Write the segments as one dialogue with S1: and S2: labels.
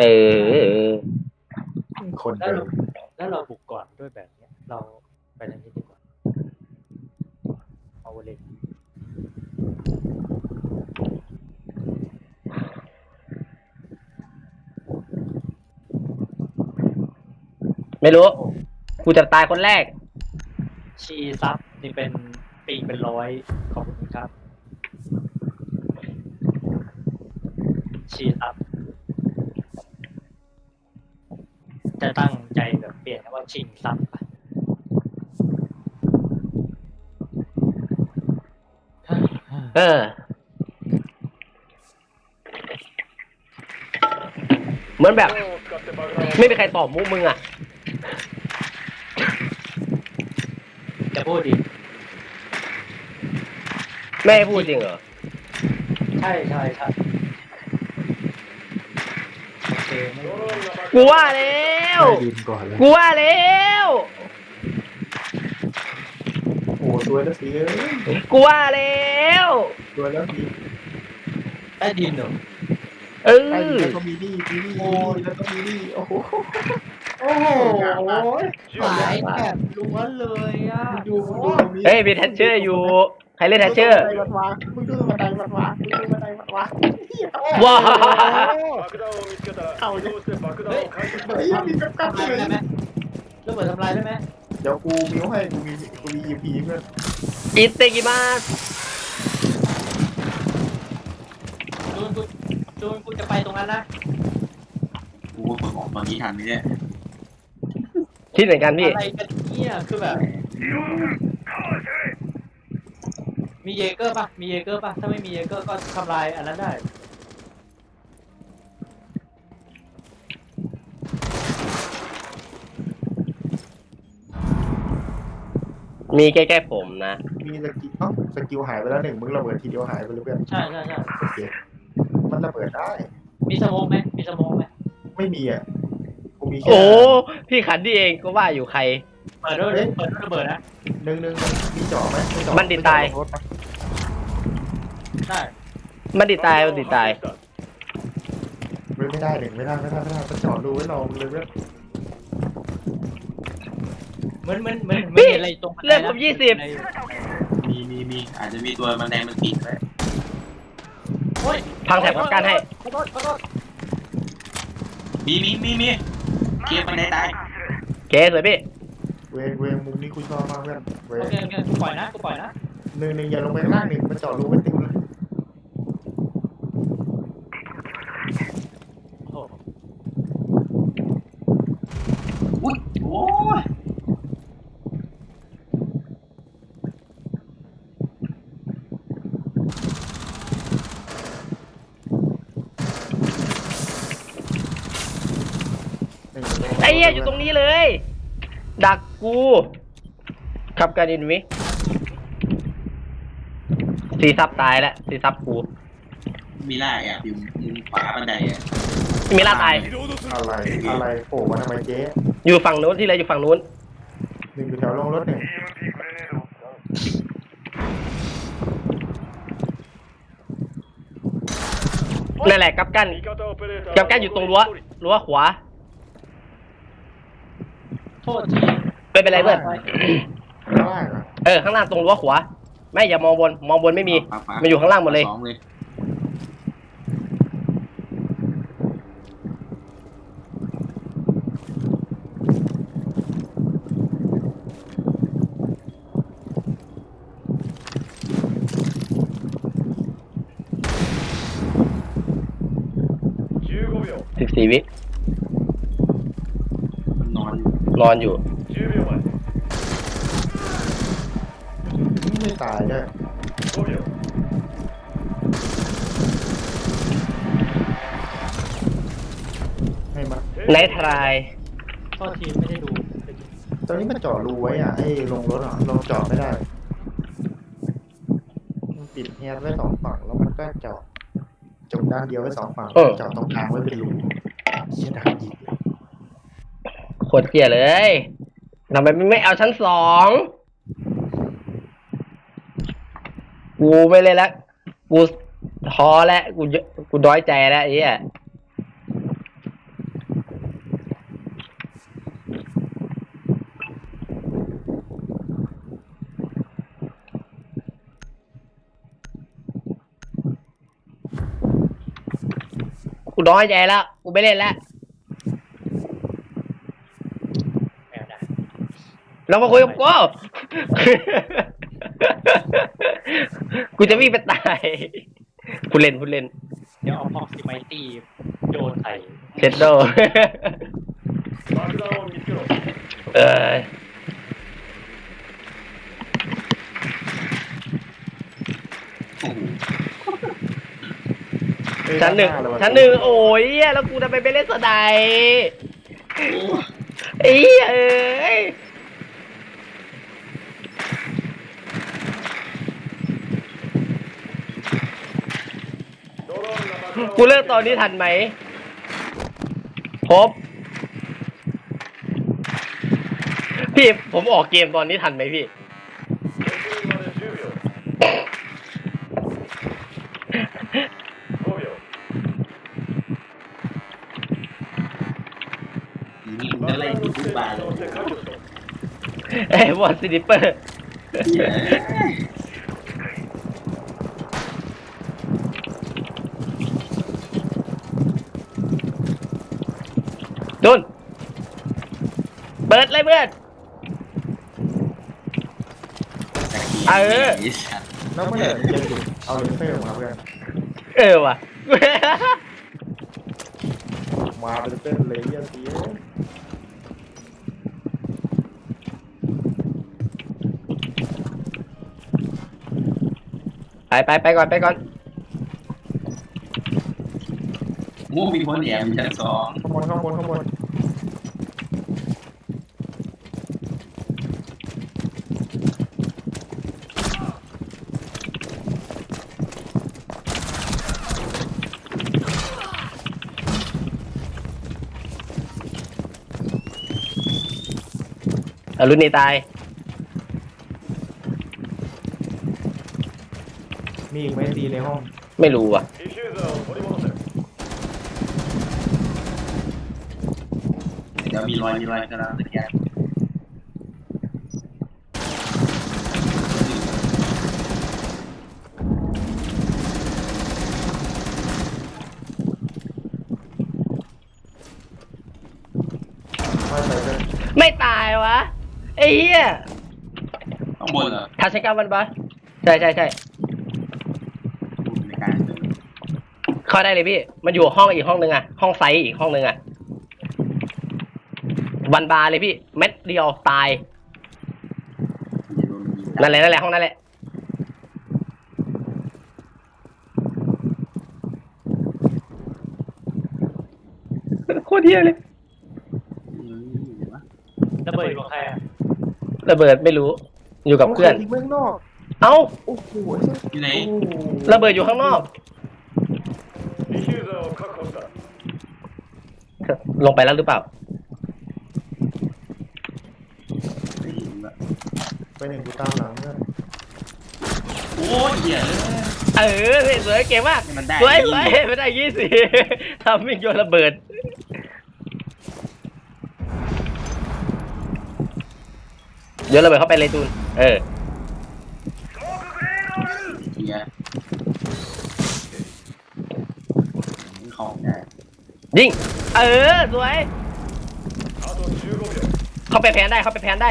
S1: เออ
S2: คน
S3: แล้ว
S2: เดิ
S3: เรา
S2: ม
S3: แล้วเราบุกก่อนด้วยแบบเนี้ย เราไปทางนี้ดีกว่าเอาเลย
S1: ไม่รู้ กูจะตายคนแรก
S3: ชีซับนี่เป็นปีเป็นร้อยขอบคุณครับ ชีซับ จะตั้งใจแบบเปลี่ยนว่าชิงซับไป
S1: เออ เหมือนแบบ ไม่มีใครตอบมุกมึงอะ
S3: จะพูดดิ
S1: ไม่ให้พูดจริงเหรอ
S3: ใช่ใช่ใช่โอเคไม่
S1: กูว่าแล้ว
S2: ใต้ดินก่อนเลย
S1: กูว่าแล้ว
S2: โอ้ตัวแล้วสิเอ้ย
S1: กูว่าแล้ว
S2: ตัวแล้วสิ
S3: ใต้ดินเหรอ
S1: เอ
S2: ใต้ดิน
S1: อ
S2: แล้วก็มีนี่มีนี่มีนี่แล้วก็มีนี่โอ้โห
S3: โอ้โหสายแบบล้วนเลยอะ
S2: มึงดูมึงดูตรงนี้
S1: เฮ้ยมีแทชเชอร์อยู่ ใครเล่นแฮชเชอร์
S2: มึงดูบันไดบัวะมึงดูบันนวะว้าเอา
S4: เลย
S2: เฮ้ยมเล
S3: ยระเบิดทำลายได้ไหม
S2: เดี๋ยวกูมีวให้กูมีกูมียีพีเพื่อน
S1: อิตเตกิมา
S3: จูนกูจูนกูจะไปตรงนั้นนะ
S5: กูเปิดออกตอนนี้ทันนี่แหละ
S1: คิดหนกันพี่
S3: อะไรกันเนี่ยคือแบบ มีเยเกอร์ป่ะ มีเยเกอร์ป่ะ ถ้าไม่มีเยเกอร์ก็ทำลายอันนั้นได้
S1: มีใกล้ๆผมนะ
S2: มีสกิลเอ้าสกิลหายไปแล้วหนึ่งมึงระเบิดทีเดียวหายไปเลยเพื่อน
S3: ใช่ใช่ใช่
S2: โอเคมันระเบิดได้
S3: มีสโมองไหมมีสโมองไหม
S2: ไม่มีอะกูมีแค่
S1: โอ้พี่ขันดีเองก็ว่าอยู่ใคร
S3: เปิดด้วยเปิดด้วยระเบิดนะ
S2: หนึ่งหนึ่งมีเจ่อไหมไเจาะ
S1: มันดินตาย
S2: ไม่เจาะรถปะ
S3: ได้
S1: มันดิตายมันดิตาย
S2: เว้ยไม่ได้หนึ่งไม่ได้ไม่ได้ไม่ได้มันเจาะรูไว้รอมึงเลยเว้ย
S3: เหมือนเหมือนเหมือนเหมือนเห็นอะไรตรงบันไดนะ
S1: เลือดผมยี่สิบ
S5: มีมีมีอาจจะมีตัวมันแดงมันปิดไว้
S3: โอ้ย
S1: พังแถบป้องกันให้
S3: ขอโทษขอโทษ
S5: มีมีมีมีเกียร์มันได้ตาย
S1: เกสเลยพี่
S2: เวงเวงมุมนี้กูชอบมากเพื่อนเว
S3: โองเคโอเคกูปล่อยนะกูปล่อยนะ
S2: หนึ่งหนึ่งอย่าลงไปข้างล่างหนึ่งมันเจาะรูไว้เต็มเลย
S3: โอ้โห
S5: อุ้ยโอ้ย
S2: หนึ่ง
S1: ไอ้เหี้ ยอยู่ตรงนี้เลย ดักกูขับกันอินวิซีซับตายแล้วซีซับกู
S5: มีล่าแอบอยู่มุมขวาบันไดอะ
S1: มีล่าตาย
S2: อะไร อะไรโผล่มาทำไมเจ๊
S1: อยู่ฝั่งโน้นที่ไรอยู่ฝั่งโน้
S2: นอยู่แถวลงรถเนี่ย
S1: นั่นแหละกับกันกับกันอยู่ตรงรั้วรั้วขวา
S3: โทษที
S1: ไม่เป็นไรเพื่อน
S2: ข้างล่างอะ
S1: เออข้างล่างตรงรั้วขวาไม่อย่ามองบนมองบนไม่มี
S5: ขวขว
S1: มันอยู่ข้างล่างหมดเลย
S5: สองเลย
S4: 15秒
S1: สิบสี่วิ
S5: มันน อนอยู่
S2: ไม่ตาย
S4: นะ
S2: ให้มา
S1: ไนทราย
S3: ก็ทีมไม่ได้ดู
S2: ตอนนี้มันจอดรูไว้อะให้ลงรถอะลงจอดไม่ได้ปิดแฮนไว้สองฝั่งแล้วมันก็จอดจงด้านเดียวไว้สองฝั่งจอดตรงกลางไว้เป็นรูเชี่ยดังอี
S1: โคตรเสียเลยทำไมไม่เอาชั้นสองกูไม่เลยละกูท้อแล้วกูกูด้อยใจแล้วไอ้เหี้ยกูด้อยใจแล้วกูไม่เล่นแล้ว เรามาคุยกับกูกูจะวิ่งไปตายกูเล่นกูเล่น
S3: เดี๋ยวเอาพอกซิมิตีโยนใส่
S1: เชดโดเออชั้นหนึ่งชั้นหนึ่งโอ้ยเหี้แล้วกูจะไปไปเล่นสไนด์ไอีเอ้ย กูเลิกตอนนี้ทันไหมพบพี่ผมออกเกมตอนนี้ทันไหมพี่
S5: อะไรวเอ้ย
S1: วอลซินิเปอร์
S5: เปิ
S1: ดเลยเพื่อน เออ
S5: ไอ้สัตว์
S2: แล้วเมื่อไหร่มึงจะหยุดเอาเลเซอร์มาเพื่อน
S1: เออว่ะ
S2: มาเป็นเส้นเลยเยี่ยสี
S1: ไปไปไปก่อนไปก่อน
S5: โอ้มีคนแอบอยู่ชั้นสอง
S2: ข้างบนข้างบนข้างบน
S1: อารุณนี่ตาย
S2: มีอีกไหมตีในห้อง
S1: ไม่รู้อะ
S5: เดี๋ยวมีรอยมีรอยกระดานตะแก
S2: ไม่
S1: ตายวะ ไอ้เหี้ย
S5: ข้างบนเหรอ
S1: ทัชก้ามันปะใช่ใช่ใช่
S5: ในการเดิน
S1: เข้าได้เลยพี่ มันอยู่ห้องอีกห้องนึงอะห้องไซส์อีกห้องนึงอะวันบาร์เลยพี่ เม็ดเดียวตาย
S5: อย่าโดนยิง
S1: นั่นแหละนั่นแหละห้องนั่นแหละ โคตรเที่ยเลย
S3: ระเบิดของใครอะ
S1: ระเบิดไม่รู้ อยู่กับเพื่อน
S2: ที่เมืองนอก
S1: เอ้า
S2: โอ้โห
S5: อยู่ไหน
S2: โอ้โห
S1: ระเบิดอยู่ข้างนอก
S4: ディフューザーを確保した
S1: ลงไปแล้วหรือเปล่า
S5: ไม่เห็นละ
S2: ไปหนึ่งกูตามหลังเพื่อน
S5: โอ้ยเหี้ย
S1: เออเฮ้ยสวยเก่งมาก
S5: มันได้
S1: สวยสวยไม่ได้ยี่สิ ทำมิ่งโยนระเบิด โยนระเบิดเข้าไปเลยตูน เออะ
S5: ยิง
S1: เออ สวย เขาไปแพนได้ เขาไปแพนได้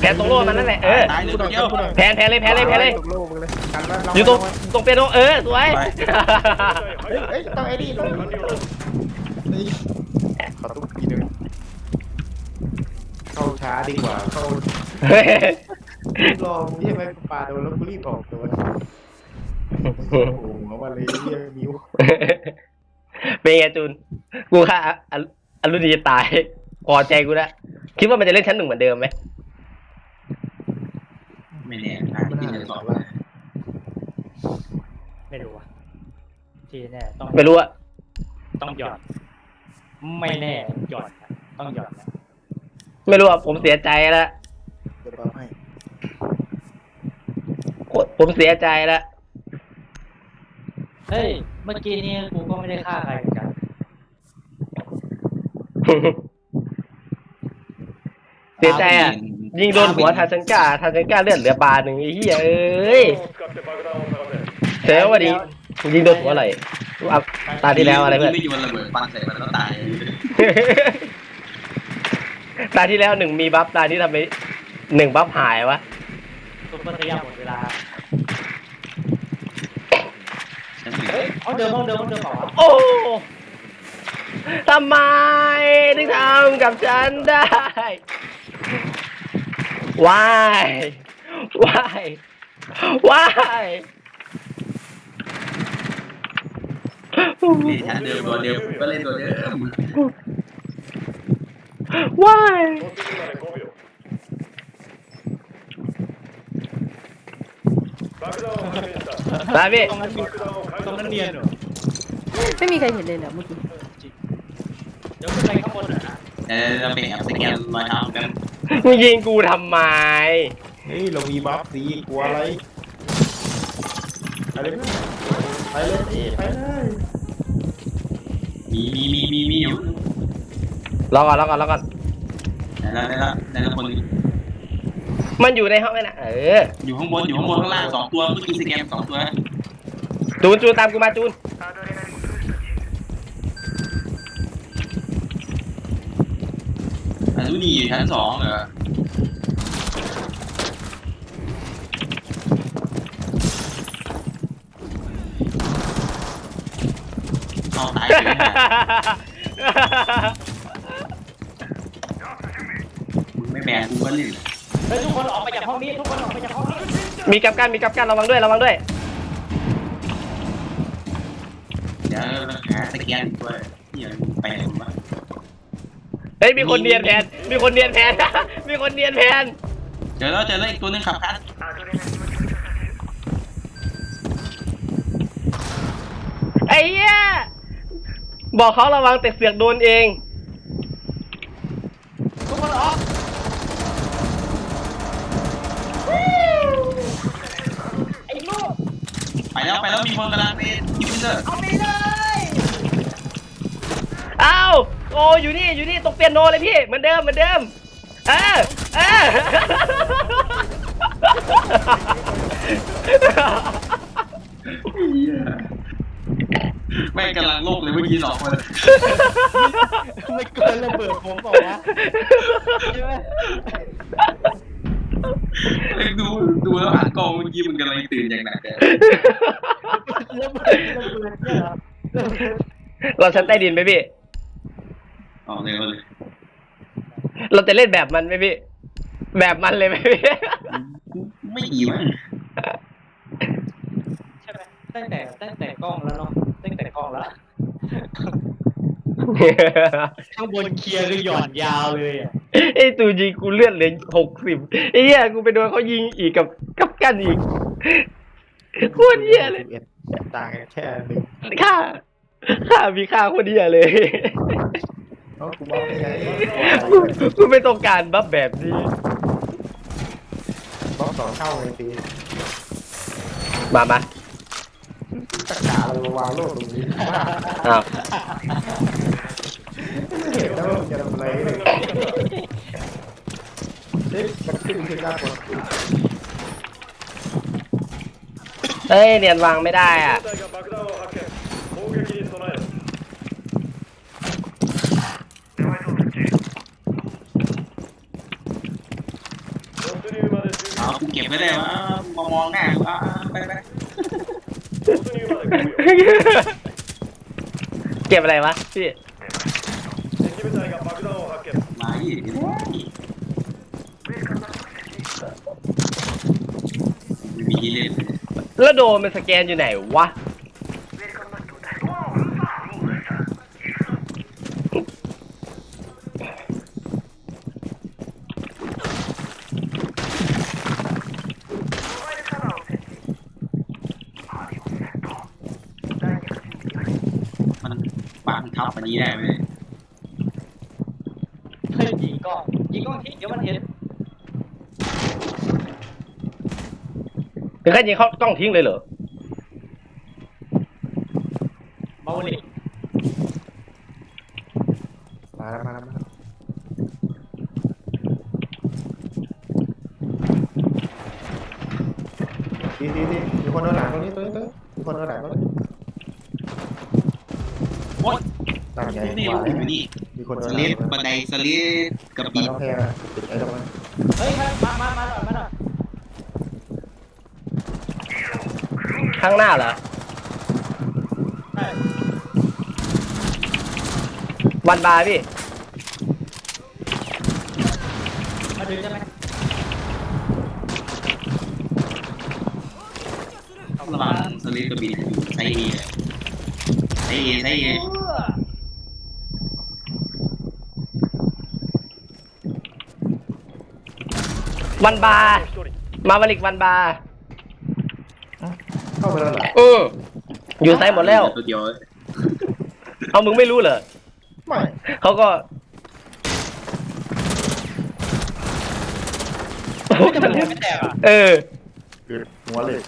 S1: แพนตรงโล่มันนั่นแหละ เออแพนแพนเลย แพนเลย แพนเลยอยู่ตรง ตรงเปียโน เออ สวย
S2: เฮ้ย ต้องไอ้นี่ลง ช้าดีกว่าเข้า
S1: เฮ้ย
S2: รอมึงใช่ไหมปาโดนแล้วกูรีบออกตัวโอ้โหเอามาเลยเยี่ยมิว
S1: เป็นไงจูน กูค่ะอรุอรุณีจะตายพอใจกูแล้วคิดว่ามันจะเล่นชั้นหนึ่งเหมือนเดิมไหม
S5: ไม่แน่อะที่หนึ่งสอง
S3: ไม่รู้อะทีแน่ต้อง
S1: ไม่รู้อะ
S3: ต้องหย่อนไม่แน่หย่อนนะต้องหย่อนนะ
S1: ไม่รู้อะผมเสียใจแล้วผมเสียใจแล้ว
S3: เฮ้ย เมื่อกี้นี้กูก็ไม่ได้ฆ่าใครเหมือนกัน
S1: เสียใจอะ ยิงโดนหัวทาชังก้าทาชังก้าเลือดเหลือบาหนึ่งไอ้เหี้ยเอ้ยเสียวันนี้กูยิงโดนหัวอะไรตาที่แล้วอะไรเพื่อน
S5: ไม่โยนระเบิดปังใส่แล้วตาย
S1: ตาที่แล้วหนึ่งมีบัฟตาที่ทำไมหนึ่งบัฟหายวะ
S3: ซุปเปอร์เทียหมดเวลา
S5: ฉันถึง
S3: เฮ้ยห้องเดิมห้องเดิมห้องเดิมเปล่าวะ
S1: โอ้ทำไมถึงทำกับฉันได้ why why why
S5: นี่ฉันเดิมตัวเดียวก็เล่นตัวเดิม
S4: ว้า
S1: ตายพี่
S3: ตรงนั้นมีตเนียนหรอ
S6: ไม่มีใครเห็นเลยเหรอเมื่อกี้
S3: เดี๋ยวขึ้ไปข้างบนนะ
S5: เออเราไปแอบสกนรอยเท้ากัน
S1: มึงยิงกูทำไม
S2: เฮ้ยเรามีบัฟสีกลัวอะไรไปเลยไปเลยไปเลย
S5: มีมีมีมีมีอยู่
S1: รอก่อนรอก่อนรอก่อน
S5: แต่ละแต่ละแต่ละคน
S1: มันอยู่ในห้องไหมนะเออ
S5: อยู่ข้างบนอยู่ข้างบนข้างล่างสองตัวเมื่อกี้สแกนสองตัว
S1: จูนจูนตามกูมาจูน
S5: อันนี้อยู่ชั้นสองเหรอเอาตายเลยมึง ไม่แบนกูก็เล่น
S3: เฮ้ยทุกคนออกไปจากห้องนี้ทุกคนออกไปจากห้องนี้
S1: มีกับกันมีกับกันระวังด้วยระวังด้วย
S5: เดี๋ยวเราหาสแกนตัวที่ยังไปไหนวะ
S1: เฮ้ยมีคนเนียนแผน มีคนเนียนแผน มีคนเนียนแผน
S5: เจอแล้วเจอแล้วอีกตัวหนึงขับคัน
S1: ไอ้เหี้ยบอกเขาระวังแต่เสือกโดนเอง
S3: ทุกคนออกไอ้ลูก
S5: ไป แล้วไปแล้วมีคนกำลังไปคิวเซอร์
S3: เอาไปเลย
S1: อ้าวโอ้อยู่นี่อยู่นี่ตรงเปียโนเลยพี่เหมือนเดิมเหมือนเดิมเออเออ
S5: ไม่งกำลังโลกเลยเมื่อกี้สองคน
S3: ไม่เกินระเบิดผมบอกว่าใช่ไหม
S5: เอ้ย ดูดูแล้วหันกล้องเมื่อกี้มันกำลังตื่นอย่างหนักเลย
S3: ระเบิดระเบิดเนี่ยเหรอระเบิด
S1: เราชั้นใต้ดินไหมพี่
S5: อ๋อเลยเอาเลย
S1: เราจะเล่นแบบมันไหมพี่ แบบมันเลยไหมพี่
S5: ไม่ดีมั้ง
S3: ใช่ไหมตั้งแต่ตั้งแต่กล้องแล้วเนาะตั้งแต่กล้องแล้วข้างบนเคลียร์คือหย่อนยาวเลยอะ
S1: ไอ้ตูยิงกูเลือดเหลือหกสิบไอ้เหี้ยกูไปโดนเขายิงอีกกับกับกันอีกโคตรเหี้ยเลย
S2: สิบอ็ดต่างกันแค่หนึ่ง
S1: ค่าค่ามีค่าโคตรเหี้ยเลย
S2: เอากูบัฟยังไง
S1: กูกูไม่ต้องการบัฟแบบนี้
S2: บัฟสองเท่าเลยสิ
S1: มามา
S2: ตะกาเราวางโลกตรงนี้
S1: อ้าว
S2: ไม่เห็นแล้วว่ามันจะทำอะไรเลยเอ๊ะมันขึ้นขึ้นยากกว่า
S1: เฮ้ยเนียนวางไม่ได้อ่ะ
S4: 部隊が爆弾を発見攻撃に備えろ突入まで10
S5: เอากูเก็บไว้ได้วะมามองหน้ากูอ่ะไปไป
S4: 突入まで5秒
S1: เก็บอะไรวะพี่
S5: มาอีกไม่มีที่เล่น
S1: แล้วโดนมันสแกนอยู่ไหนวะ
S5: มันปางทับอันนี้ได้ไหม
S3: ยยิงกล้องยิงกล้องทิ้งเดี๋ยวมันเห็น
S1: ถึงขั้นยิงเขาต้องทิ้งเลยเหรอ
S3: เมาหลิ
S2: มาแล้วมาแล้วมาแล้วดีดีดีมีคนโดนหลังตรงนี้ตรงนี้ตรงนี้มีคนโดนหลังตรงนี้ตั้งใจ
S5: นี่
S2: มา
S5: อยู่นี่
S2: มีคน
S5: ส
S2: มา
S5: ลิดบันไดสลิดกระ
S2: ปี
S5: บี่
S2: ต้องแพ้ปิดไอ้ตรงนั้น
S3: เฮ้ยมามามาหน่อยมาหน่อย
S1: ข้างหน้าเหรอ
S3: ใช่
S1: วันบาร์พี่
S3: มาดึงใช่ไหม
S5: ระวังสลิดกระบี่อยู่ไซเอไซเอไซเอ
S1: วันบาร์
S4: 一人
S1: มาวลิกวันบาร์
S2: เข้าไปแล้วเหรอ
S1: เออ อยู่ไซด์หมดแล้ว
S5: ตัวเดียว
S1: เอามึงไม่รู้เหรอ
S2: ไม่
S1: เขาก็
S3: ไม่จะมันไม่แตกอะ
S1: เออ
S2: เกิดหัวเลย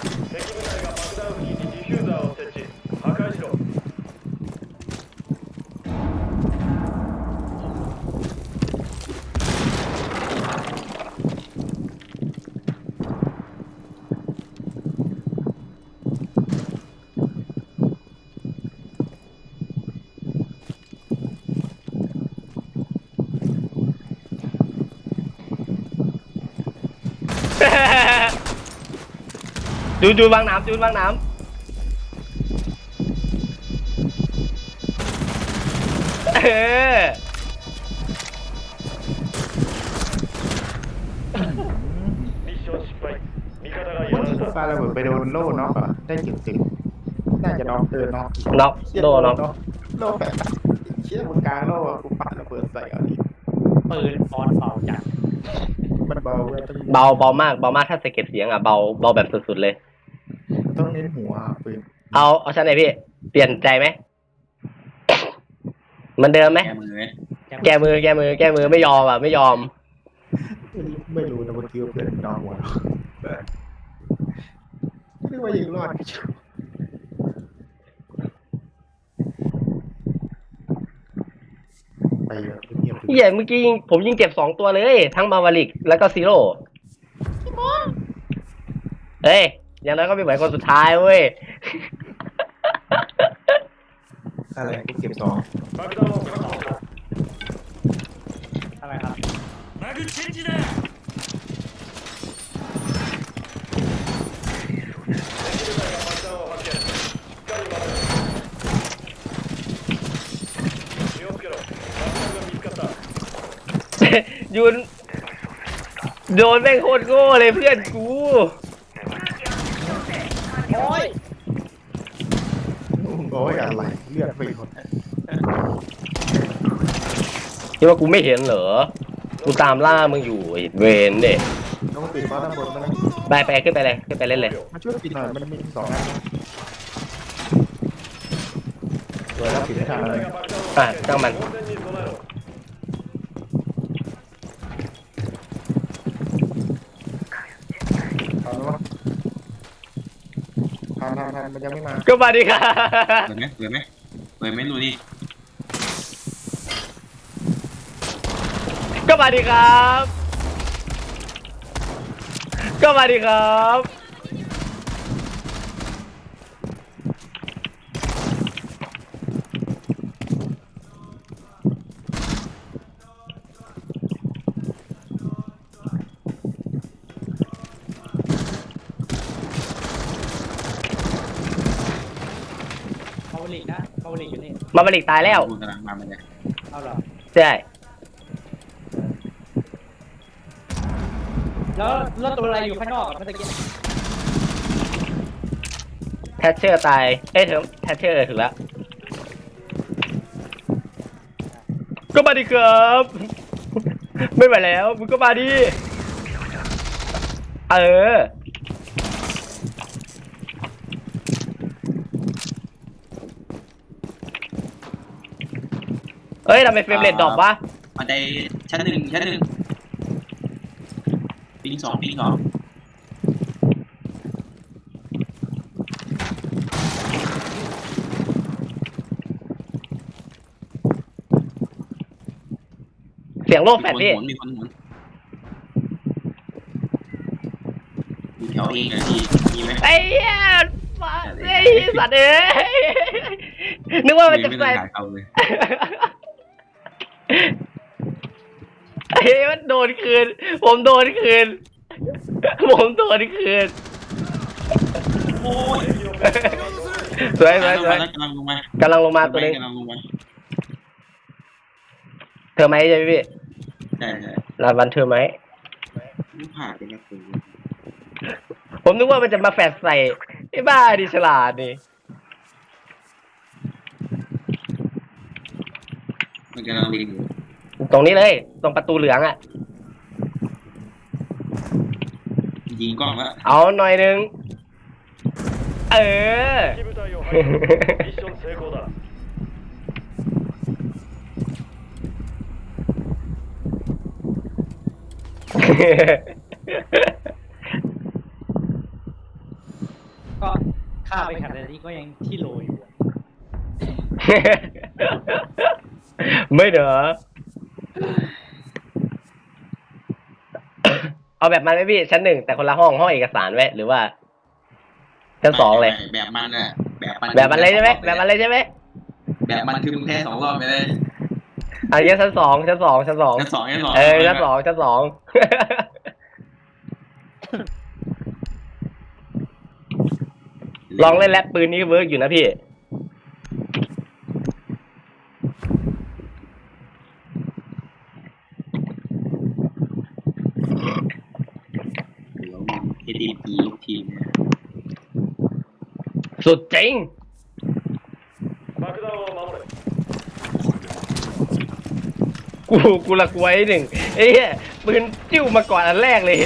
S1: จูนจูนวางน้ำจูนวางน้ำเออ
S4: ミッション失敗味方がやられた
S2: ปลาระเบิดไปโดนโล่น็อกอ่ะได้เจ็บสิบน่าจะน็อกเออน็อก
S1: น็อกโดนน็อก
S2: โล่แบบเชี่ยมึงกลางโล่อะกูปาระเบิดใส่เอาดิ
S3: ปืนออนเป่าจัด
S2: มันเบาเว้ยต้อง
S1: เบาเบามากเบามากถ้าสะเก็ดเสียงอ่ะเบาเบาแบบสุดๆเลย
S2: ต้องเน้นหัวอะปืน
S1: เอาเอาชั้นไหนพี่ เปลี่ยนใจไหมเหมันเดิมไหม
S5: แก้มือ
S1: แก้มือแก้มือแก้มือไม่ยอมอะไม่ยอม
S2: ไม่รู้นะว่าคิวเพื่อนนอกหัวเรียกว่ายังรอดไปแบบเงียบๆ
S1: เฮียเมื่อกี้ยิงผมยิงเจ็บสองตัวเลย ทั้งมาวาลิกแล้วก็ซีโร่เฮ้ย อย่างนั้นก็ไม่เหมือนคนสุดท้ายเว้ย
S2: อะไรกูเก็บสอง
S4: 爆弾を確保しろ
S3: อะไรครับ
S4: 敵部隊が爆弾を発見しっかり守れ気をつけろ爆弾が見つかった
S1: ยุนโดนแม่งโคตรโง่เลยเพื่อนกู คิดว่ากูไม่เห็นเหรอ กูตามล่ามึงอยู่เวนเด็
S2: ต้องปิดฟ้าด้านบนมัน
S1: ไปไปขึ้นไปเลยขึ้นไปเล่นเลย
S2: มาช่วยปิดหน่อยมันมีสองอันเปิดแล้วปิดทา
S4: ง
S2: เลย
S1: อะจ้างมัน
S2: ทำทำทำมันยังไม่มา
S1: ก็มาดิค่ะ
S5: เปิดไหมเปิดไหมเปิดไหมดูนี่
S1: ก็มาดิครับ ก็มาดิครับ
S3: เบาหลีกนะเบาหลีกอยู่นี่
S1: มาบริกตายแล้ว
S5: คุณกำลังมามันเลย
S3: เอาเหรอ
S1: ใช่
S3: แล้วแล้วตัวอะไรอยู่ข้างนอกอะเมื่อกี้
S1: แทชเชอร์ตาย เอ้ยเถอะแทชเชอร์ถึงแล้ว ก็มาดิครับ ไม่ไหวแล้ว มึงก็มาดิ เออ เอ้ยทำไมเฟรมเรทดรอปวะ
S5: บันไดชั้นหนึ่งชั้นหนึ่ง ปีสองปีสอง
S1: เสียงโลกแฟด
S5: มี
S1: พี่
S5: คนหมุนมีคนหมุนอยู่แถวเองเลยที่มีไหม
S1: ไอ้เหี้ยไอ้สัตว์เอ้ยนึกว่ามันจะ
S5: ไม่
S1: ใส่
S5: ได้ถ่ายเขาเลย
S1: เฮ้ยมันโดนคืน ผมโดนคืน ผมโดนคืน
S5: โอ้ย
S1: สวยสวยสวย
S5: กำลังลงมากำ
S1: ลังลงมาตัวนึง
S5: กำลังลงมา
S1: เธอไหมใช่ไหมพี่
S5: ใช่ใช่
S1: รางวัลเธอไหม
S5: ไม่ผ่านไปนะคุณ
S1: ผมนึกว่ามันจะมาแฟดใส่ไอ้บ้าดิฉลาดนี่
S5: มันกำลังเรียนอยู่
S1: ตรงนี้เลย ตรงประตูเหลืองอ่ะ
S5: ยิงกล้องแล้ว
S1: เอาหน่อยนึง เออ
S4: 敵部隊を排除ミッション成功だ
S3: ก็ฆ่าไปขนาดนี้ก็ยังที่โหลอยู่อะ
S1: ไม่เด้อ เอาแบบมันไหมพี่ชั้นหนึ่งแต่คนละห้องห้องเอกสารไว้หรือว่าชั้นสองเลย
S5: แบบมันน่ะแบบมัน
S1: แบบมันเลยใช่ไหมแบบมันเลยใช่ไหม
S5: แบบมันคือมึงแพ้สองรอบไปเลย
S1: อันนี้ชั้นสองชั้นสองชั้นสอง
S5: ชั้นสองชั้นสอง
S1: เออชั้นสองชั้นสองลองเล่นแรปปืนนี้เวิร์กอยู่นะพี่
S5: เดี๋ยวมันเอดีพีลูกทีมเนี่ย
S1: สุดจริง
S4: 爆弾を守れ
S1: กูกูละกลัวไอ้หนึ่งไอ้เหี้ยปืนจิ้วมาก่อนอันแรกเลย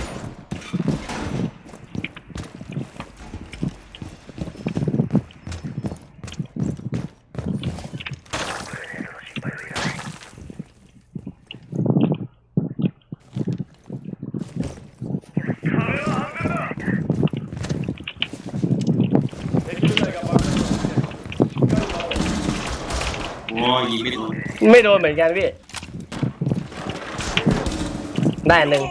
S5: อ้ยยิงไม่โดน
S1: ไม่โดนเหมือนกันพี่ ได้อันหนึ่ง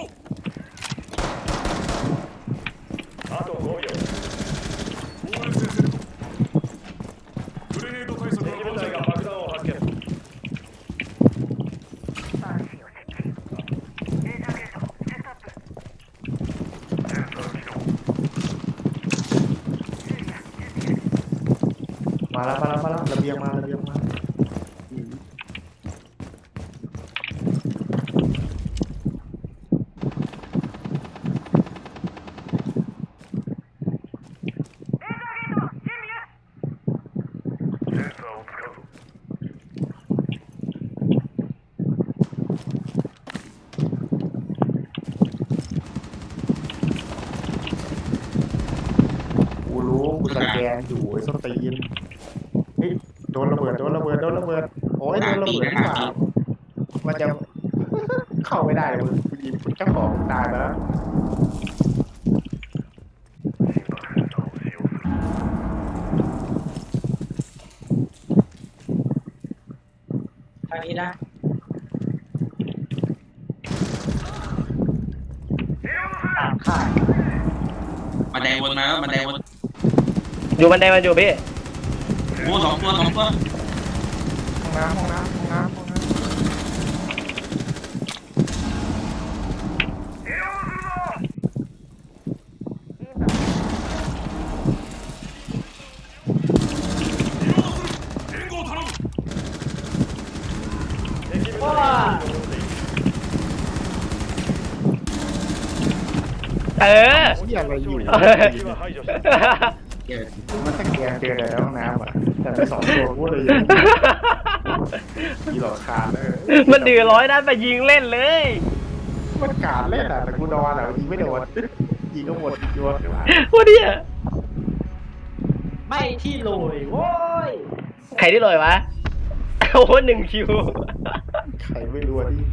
S2: กูสแกนอยู่ไอ้ส้นตีนเฮ้ยโดนระเบิดโดนระเบิดโดนระเบิดโอ้ยโดนระเบิดที่ว่ามันจะเข้าไม่ได้เลยมึงกูยิงเจ้าของตายไปแล้ว
S3: ทางนี้นะตามค่าย
S5: บันไดวนมาแล้วบันไดวน
S1: อยู่บันไดมันอยู่พี่
S5: โอ้สองตัวสองตัว
S2: ห้องน้ำห้องน้ำห้องน้ำห้องน้ำ
S4: 敵部隊
S3: ว้า
S4: が残っている
S1: เออ
S2: เฮียอะไรอยู่
S4: 敵は排除した
S5: เหี้ย
S2: มันสแกนเจอในห้องน้ำอะแต่ไปสองตัวกูเลยยังมีหลอดขาดเลย
S1: มันดือร้อยนัดมายิงเล่นเลย
S2: มันกาดเล่นอะแต่กูนอนอะยิงไม่โดนยิงก็หมดตัว
S1: ว่าเนี่ย
S3: ไม่ที่โหลยโว้ย
S1: ใครที่ลอยวะ โอ้โหหนึ่งคิว
S2: ใครไม่รู้อะที่